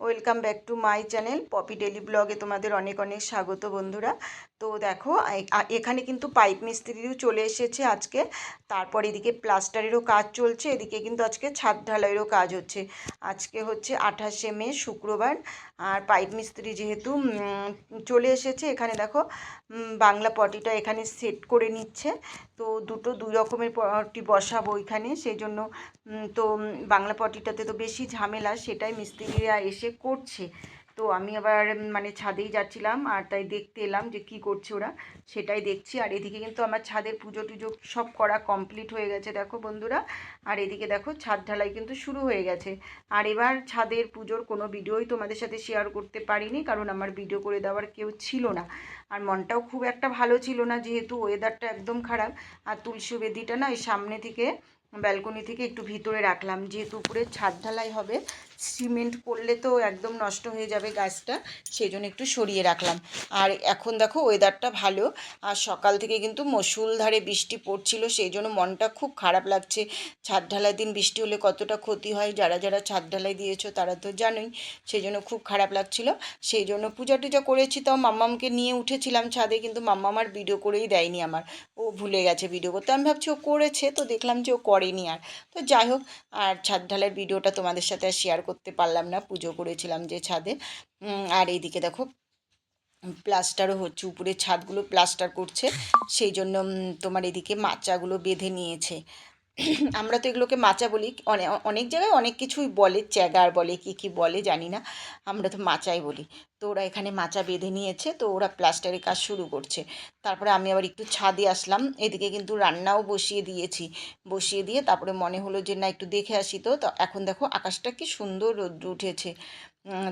Welcome back to my channel Popy daily ব্লগে তোমাদের অনেক অনেক স্বাগত বন্ধুরা। তো দেখো এখানে কিন্তু পাইপ মিস্ত্রিও চলে এসেছে আজকে। তারপর এদিকে প্লাস্টারেরও কাজ চলছে, এদিকে কিন্তু আজকে ছাদ ঢালাইয়েরও কাজ হচ্ছে। আজকে হচ্ছে আঠাশে মে, শুক্রবার। আর পাইপ মিস্ত্রি যেহেতু চলে এসেছে, এখানে দেখো বাংলা পটিটা এখানে সেট করে নিচ্ছে। তো দুটো দুই রকমের পটি বসাবো এখানে, সেই জন্য তো বাংলা পটিটাতে তো বেশি ঝামেলা, সেটাই মিস্ত্রিরা এসে করছে। তো আমি আবার মানে ছাদেই যাচ্ছিলাম আর তাই দেখতে এলাম যে কি করছে ওরা। সেটাই দেখছি আর এদিকে কিন্তু আমার ছাদের পুজো টুজো সব করা কমপ্লিট হয়ে গেছে দেখো বন্ধুরা। আর এদিকে দেখো ছাদ ঢালাই কিন্তু শুরু হয়ে গেছে। আর এবার ছাদের পুজোর কোনো ভিডিওই তোমাদের সাথে শেয়ার করতে পারিনি কারণ আমার ভিডিও করে দেওয়ার কেউ ছিল না। আর মনটাও খুব একটা ভালো ছিল না যেহেতু ওয়েদারটা একদম খারাপ। আর তুলসী বেদিটা না ওই সামনে থেকে ব্যালকনি থেকে একটু ভিতরে রাখলাম। যেহেতু উপরে ছাদ ঢালাই হবে, সিমেন্ট করলে তো একদম নষ্ট হয়ে যাবে গাছটা, সেই জন্য একটু সরিয়ে রাখলাম। আর এখন দেখো ওয়েদারটা ভালো, আর সকাল থেকে কিন্তু মসুলধারে বৃষ্টি পড়ছিল, সেই জন্য মনটা খুব খারাপ লাগছে। ছাদ ঢালাই দিন বৃষ্টি হলে কতটা ক্ষতি হয়, যারা যারা ছাদ ঢালাই দিয়েছ তারা তো জানোই, সেই জন্য খুব খারাপ লাগছিল। সেই জন্য পূজা টুজা করেছি তাও মাম্মামকে নিয়ে উঠেছিলাম ছাদে, কিন্তু মাম্মা আমার ভিডিও করেই দেয়নি আমার। ও ভুলে গেছে ভিডিও করতে। আমি ভাবছি ও করেছে, তো দেখলাম যে ও করেনি আর। তো যাই হোক, আর ছাদ ঢালাইয়ের ভিডিওটা তোমাদের সাথে আর শেয়ার করতে পারলাম না, পুজো করেছিলাম যে ছাদে। আর এইদিকে দেখো প্লাস্টারও হচ্ছে, উপরে ছাদগুলো প্লাস্টার করছে, সেই জন্য তোমার এদিকে মাচাগুলো বেঁধে নিয়েছে। আমরা তো এগুলোকে মাচা বলি অনেক জায়গায় অনেক কিছুই বলে চ্যাগার বলে, কি কি বলে জানি না, আমরা তো মাচাই বলি। তো ওরা এখানে মাচা বেঁধে নিয়েছে, তো ওরা প্লাস্টারের কাজ শুরু করছে। তারপরে আমি আবার একটু ছাদে আসলাম, এদিকে কিন্তু রান্নাও বসিয়ে দিয়েছি। বসিয়ে দিয়ে তারপরে মনে হলো যে, না, একটু দেখে আসি তো। তো এখন দেখো আকাশটা কি সুন্দর রৌদ্র উঠেছে।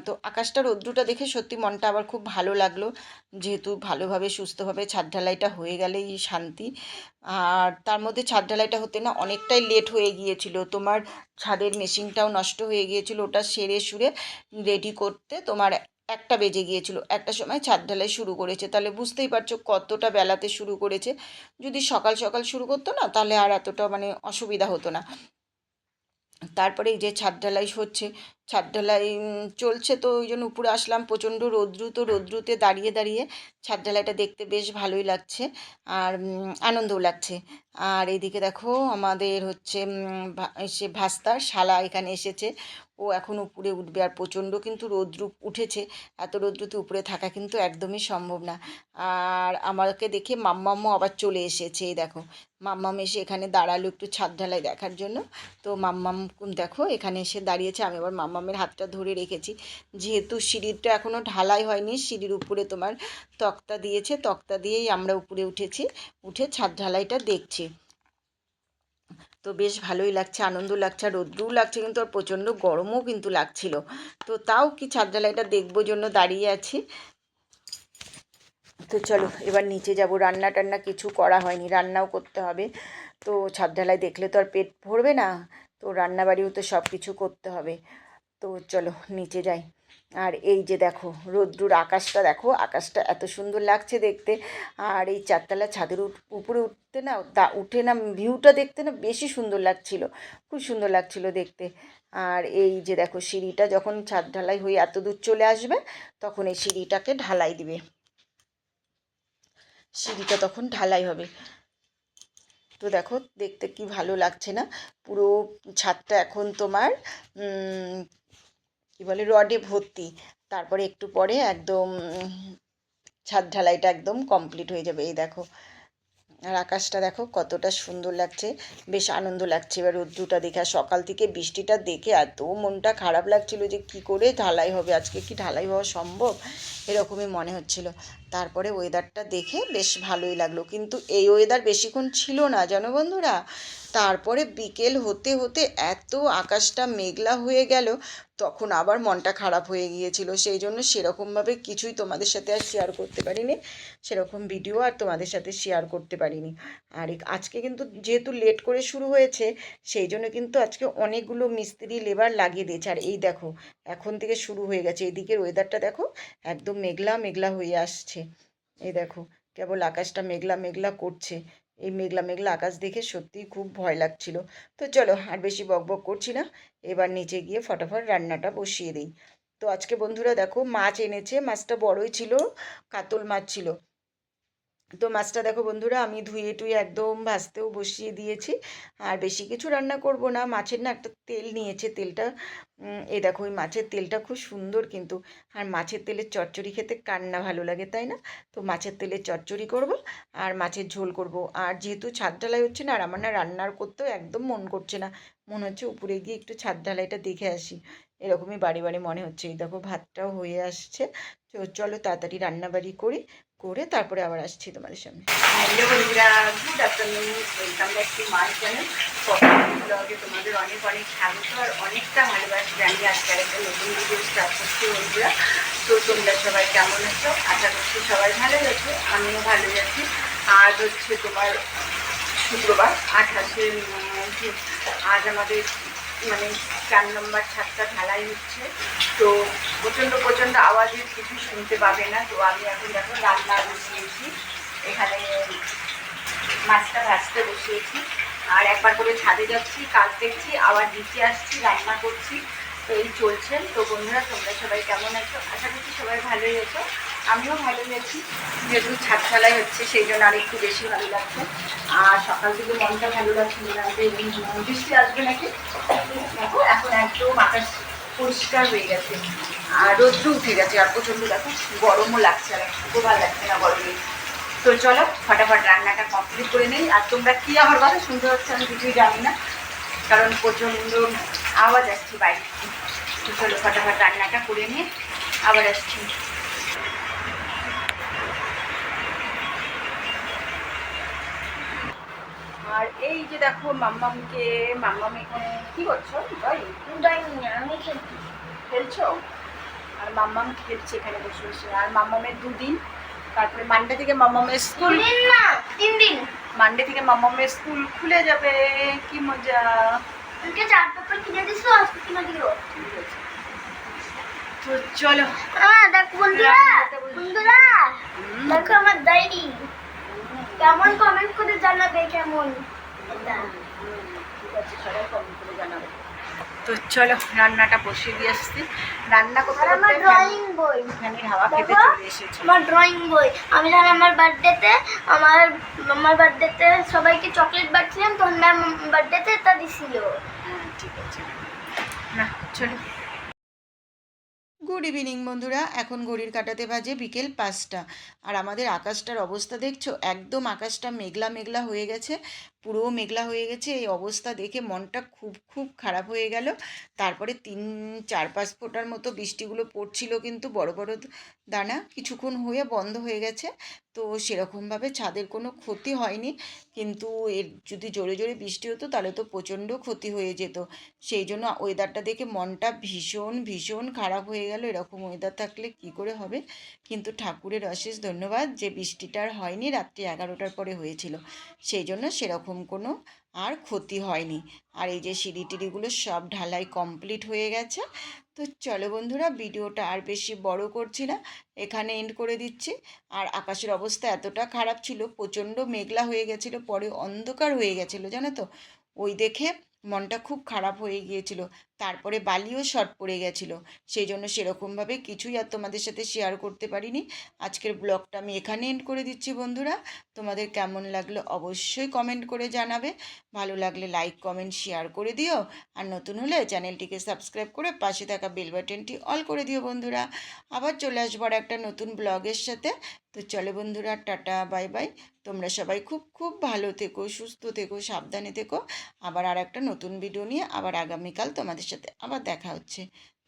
তো আকাশটা, রোদ্রুটা দেখে সত্যি মনটা আবার খুব ভালো লাগল। যেহেতু ভালোভাবে, সুস্থভাবে ছাদ ঢালাইটা হয়ে গেলেই শান্তি। আর তার মধ্যে ছাদ ঢালাইটা হতে না অনেকটাই লেট হয়ে গিয়েছিল। তোমার ছাদের মেশিনটাও নষ্ট হয়ে গিয়েছিল, ওটা সেরে সুরে রেডি করতে তোমার একটা বেজে গিয়েছিল। একটা সময় ছাদ ঢালাই শুরু করেছে। তাহলে বুঝতেই পারছ কতটা বেলাতে শুরু করেছে। যদি সকাল সকাল শুরু করতো না, তাহলে আর এতটা মানে অসুবিধা হতো না। তারপরে এই যে ছাদ ঢালাই হচ্ছে ছাদ ঢালাই চলছে তো, ওই জন্য উপরে আসলাম। প্রচণ্ড রৌদ্রু তো, রৌদ্রুতে দাঁড়িয়ে দাঁড়িয়ে ছাদ ঢালাইটা দেখতে বেশ ভালোই লাগছে আর আনন্দও লাগছে। আর এইদিকে দেখো আমাদের হচ্ছে সে ভাস্তার শালা এখানে এসেছে। ও এখন উপরে উঠবে আর প্রচণ্ড কিন্তু রৌদ্রু উঠেছে। এত রৌদ্রুতে উপরে থাকা কিন্তু একদমই সম্ভব না। আর আমাকে দেখে মাম্মাম্মও আবার চলে এসেছে, এই দেখো। মাম্মাম এসে এখানে দাঁড়াল একটু ছাদ ঢালাই দেখার জন্য। তো মাম্মাম, দেখো এখানে এসে দাঁড়িয়েছে, আমি আবার মাম্মামের হাতটা ধরে রেখেছি। যেহেতু সিঁড়িটা এখনও ঢালাই হয়নি, সিঁড়ির উপরে তোমার তক্তা দিয়েছে, তক্তা দিয়েই আমরা উপরে উঠেছি, উঠে ছাদ ঢালাইটা দেখছি। তো বেশ ভালোই লাগছে, আনন্দ লাগছে আর রৌদ্রও লাগছে কিন্তু, আর প্রচণ্ড গরমও কিন্তু লাগছিল। তো তাও কি ছাদ ঢালাইটা দেখব জন্য দাঁড়িয়ে আছি। তো চলো, এবার নিচে যাব, রান্না টান্না কিছু করা হয়নি, রান্নাও করতে হবে। তো ছাদ ঢালাই দেখলে তো আর পেট ভরবে না, তো রান্নাবাড়িও তো সব কিছু করতে হবে। তো চলো নিচে যাই। আর এই যে দেখো রোদ্রুর আকাশটা দেখো, আকাশটা এত সুন্দর লাগছে দেখতে। আর এই চারতলা ছাদের উপ- উপরে উঠতে না তা উঠে না, ভিউটা দেখতে না বেশি সুন্দর লাগছিল, খুব সুন্দর লাগছিল দেখতে। আর এই যে দেখো, সিঁড়িটা যখন ছাদ ঢালাই হয়ে এত দূর চলে আসবে, তখন এই সিঁড়িটাকে ঢালাই দিবে। সিঁড়িটা তখন ঢালাই হবে। তো দেখো, দেখতে কি ভালো লাগছে না? পুরো ছাদটা এখন তোমার বলে, রডে ভর্তি। তারপরে একটু পরে একদম, ছাদ ঢালাইটা একদম কমপ্লিট হয়ে যাবে। এই দেখো, আর আকাশটা দেখো কতটা সুন্দর লাগছে, বেশ আনন্দ লাগছে। এবার রোদ্দুটা দেখে, আর সকাল থেকে বৃষ্টিটা দেখে এত মনটা খারাপ লাগছিল যে কি করে ঢালাই হবে, আজকে কি ঢালাই হওয়া সম্ভব? এরকমই মনে হচ্ছিল। তারপরে ওয়েদারটা দেখে বেশ ভালোই লাগল। কিন্তু এই ওয়েদার বেশিক্ষণ ছিল না, জানো বন্ধুরা? তারপরে বিকেল হতে হতে এত আকাশটা মেঘলা হয়ে গেল, তখন আবার মনটা খারাপ হয়ে গিয়েছিল। সেই জন্য সেরকমভাবে কিছুই তোমাদের সাথে আর শেয়ার করতে পারিনি। সেরকম ভিডিও আর তোমাদের সাথে শেয়ার করতে পারিনি। আর আজকে কিন্তু যেহেতু লেট করে শুরু হয়েছে, সেই জন্য কিন্তু আজকে অনেকগুলো মিস্ত্রি লেবার লাগিয়ে দিয়েছে। আর এই দেখো, এখন থেকে শুরু হয়ে গেছে। এদিকের ওয়েদারটা দেখো, একদম মেঘলা মেঘলা হয়ে আসছে। এই দেখো, কেবল আকাশটা মেঘলা মেঘলা করছে। এই মেঘলা মেঘলা আকাশ দেখে সত্যিই খুব ভয় লাগছিল। তো চলো আর বেশি বকবক করছি না, এবার নিচে গিয়ে ফটাফট রান্নাটা বসিয়ে দিই। তো আজকে বন্ধুরা দেখো মাছ এনেছে, মাছটা বড়ই ছিল, কাতল মাছ ছিল। তো মাছটা দেখো বন্ধুরা, আমি ধুয়ে টুয়ে একদম ভাজতেও বসিয়ে দিয়েছি। আর বেশি কিছু রান্না করব না, মাছের না একটা তেল নিয়েছে, তেলটা এই দেখো, ওই মাছের তেলটা খুব সুন্দর কিন্তু। আর মাছের তেলের চচ্চড়ি খেতে কান্না ভালো লাগে, তাই না? তো মাছের তেলের চচ্চড়ি করব, আর মাছের ঝোল করব। আর যেহেতু ছাদ ঢালাই হচ্ছে না, আর আমার না রান্নার করতেও একদম মন করছে না। মনে হচ্ছে উপরে গিয়ে একটু ছাদ ঢালাইটা দেখে আসি। এরকমই বাড়ি বাড়ি মনে হচ্ছে। এই দেখো, ভাতটাও হয়ে আসছে। তো চলো তাড়াতাড়ি রান্নাবাড়ি করি। করে তারপরে আবার আসছি তোমাদের সামনে। হ্যালো বন্ধুরা good afternoon welcome back to my channel ব্লগে তোমাদের অনেক অনেক স্বাগত আর অনেকটা ভালোবাসি জানি আজকে একটা নতুন ভিডিও স্টার্ট করছি বন্ধুরা। তো তোমরা সবাই কেমন আছো? আশা করছি সবাই ভালো আছো, আমিও ভালো আছি। আজ হচ্ছে তোমার শুক্রবার, আঠাশে আজ আমাদের মানে চার নম্বর ছাদটা ঢালাই হচ্ছে। তো প্রচণ্ড প্রচণ্ড আওয়াজের কিছু শুনতে পাবে না। তো আমি এখন দেখো রান্না বসিয়েছি। এখানে মাছটা ভাজতে বসিয়েছি। আর একবার করে ছাদে যাচ্ছি, কাজ দেখছি, আবার নিচে আসছি, রান্না করছি। তো এই চলছে। তো বন্ধুরা, তোমরা সবাই কেমন আছো? আশা করছি সবাই ভালোই আছো। আমিও ভালো আছি। যেহেতু ছাদ ঢালাই হচ্ছে, সেই জন্য আর একটু বেশি ভালো লাগছে। আর সকাল থেকে মনটা ভালো যে বৃষ্টি আসবে নাকি? দেখো, এখন একদম আকাশ পরিষ্কার হয়ে গেছে। আর রোদ্রু উঠে গেছে, আর প্রচণ্ড দেখো, গরমও লাগছে আর খুব ভালো লাগছে না গরমে। তো চলো, ফটাফট রান্নাটা কমপ্লিট করে নেই। আর তোমরা কি আমার কথা শুনতে পাচ্ছ আমি কিছুই জানি না, কারণ প্রচণ্ড আওয়াজ আসছে বাইরে। তো চলো, ফটাফট রান্নাটা করে নিয়ে আবার আসছি। আর এই যে দেখো মাম্মামকে মাম্মাম এখানে কি করছ? ড্রয়িং আমি খেলছি। খেলছো? আর মাম্মাম খেলছে এখানে বসে বসে। আর মাম্মামের দুদিন। তারপরে মানডে থেকে মাম্মামের স্কুল না তিন দিন। মানডে থেকে মাম্মামের স্কুল খুলে যাবে। কি মজা। আমাকে চার পেপার কিনে দিছো আজকে কিনে দিও। তো চলো। হ্যাঁ দেখ বন্ধুরা। বন্ধুরা দেখো আমার ডায়েরি। কেমন কমেন্ট করে জানাবে কেমন? তো চলো রান্নাটা বসিয়ে দিয়ে আসছি। রান্না করতে আমার ড্রয়িং বই। ফ্যানের হাওয়া খেতে চলে এসেছে। আমার ড্রয়িং বই। আমি যখন আমার বার্থডেতে আমার আমার বার্থডেতে সবাইকে চকলেট বাড়ছিলাম তখন ম্যাম বার্থডেতে তা দিছিল। হ্যাঁ ঠিক আছে। না চলো। গুড ইভিনিং বন্ধুরা। এখন ঘড়ির কাটাতে বাজে বিকেল পাঁচটা। আর আমাদের আকাশটার অবস্থা দেখছ? একদম আকাশটা মেঘলা মেঘলা হয়ে গেছে। পুরো মেঘলা হয়ে গেছে, এই অবস্থা দেখে মনটা খুব খুব খারাপ হয়ে গেল। তারপরে তিন, চার, পাঁচ ফোঁটার মতো বৃষ্টিগুলো পড়ছিল কিন্তু বড় বড় দানা কিছুক্ষণ হয়ে বন্ধ হয়ে গেছে। তো সেরকমভাবে ছাদের কোনো ক্ষতি হয়নি, কিন্তু এর যদি জোরে জোরে বৃষ্টি হতো তাহলে তো প্রচণ্ড ক্ষতি হয়ে যেত। সেই জন্য ওয়েদারটা দেখে মনটা ভীষণ ভীষণ খারাপ হয়ে গেল। এরকম ওয়েদার থাকলে কি করে হবে? কিন্তু ঠাকুরের অশেষ ধন্যবাদ যে বৃষ্টিটা আর হয়নি, রাত্রি এগারোটার পরে হয়েছিল। সেই জন্য সেরকম কোনো আর ক্ষতি হয়নি। আর এই যে সিঁড়ি টিড়িগুলো সব ঢালাই কমপ্লিট হয়ে গেছে। তো চলো বন্ধুরা, ভিডিওটা আর বেশি বড় করছি না, এখানে এন্ড করে দিচ্ছি। আর আকাশের অবস্থা এতটা খারাপ ছিল, প্রচণ্ড মেঘলা হয়ে গেছিল, পরে অন্ধকার হয়ে গেছিল, জানো তো? ওই দেখে মনটা খুব খারাপ হয়ে গিয়েছিল। তারপরে বালিও শর্ট পড়ে গেছিল। সেই জন্য সেরকমভাবে কিছুই আর তোমাদের সাথে শেয়ার করতে পারিনি। আজকের ব্লগটা আমি এখানে এন্ড করে দিচ্ছি বন্ধুরা। তোমাদের কেমন লাগল অবশ্যই কমেন্ট করে জানাবে। ভালো লাগলে লাইক কমেন্ট শেয়ার করে দিও। আর নতুন হলে চ্যানেলটিকে সাবস্ক্রাইব করে পাশে থাকা বেল বাটনটি অল করে দিও বন্ধুরা। আবার চলে আসব আর একটা নতুন ব্লগের সাথে। তো চলে বন্ধুরা, টাটা বাই বাই তোমরা সবাই খুব খুব ভালো থেকো, সুস্থ থেকো, সাবধানে থেকো। আবার আর একটা নতুন ভিডিও নিয়ে আবার আগামীকাল তোমাদের সাথে আবার দেখা হচ্ছে।